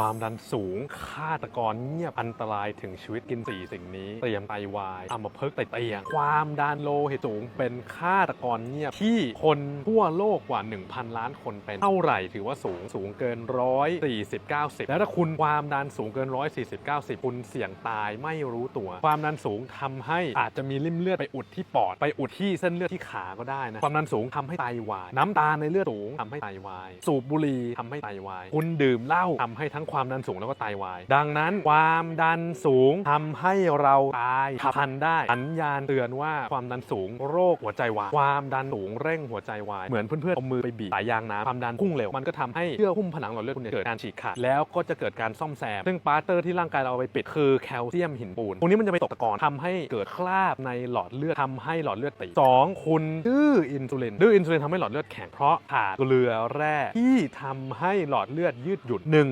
ความดันสูงฆาตกรเงียบอันตรายถึงชีวิตกินสี่สิ่งนี้ เตรียมไตวายอัมพฤกษ์ไตเตียง ความดันโลหิตสูง เป็นฆาตกรเงียบที่คนทั่วโลกกว่า 1,000 ล้านคนเป็น เท่าไหร่ถือว่าสูงสูงเกิน140 90แล้วถ้าคุณความดันสูงเกิน140 90คุณเสี่ยงตายไม่รู้ตัว ความดันสูงทำให้อาจจะมีริ่มเลือดไปอุดที่ปอดไปอุดที่เส้นเลือดที่ขาก็ได้นะความดันสูงทำให้ไตวาย น้ำตาในเลือดสูงทำให้ไตวาย สูบบุหรี่ทำให้ไตวาย คุณดื่มเหล้าทำให้ทั้งความดันสูงแล้วก็ไตวาย ดังนั้นความดันสูงทำให้เราตายฉับพันได้สัญญาณเตือนว่าความดันสูงโรคหัวใจวายความดันสูงเร่งหัวใจวายเหมือนเพื่อนๆเอามือไปบีบสายยางน้ำความดันพุ่งเร็วมันก็ทำให้เยื่อหุ้มผนังหลอดเลือดคุณเกิดการฉีกขาดแล้วก็จะเกิดการซ่อมแซมซึ่งปาร์เตอร์ที่ร่างกายเราเอาไปปิดคือแคลเซียมหินปูนตรงนี้มันจะไปตกตะกอนทำให้เกิดคราบในหลอดเลือดทำให้หลอดเลือดตีสองคุณดื้ออินซูลินดื้ออินซูลินทำให้หลอดเลือดแข็งเพราะขาดเกลือแร่ที่ทำให้หลอดเลือดยืดหยุ่นหนึ่ง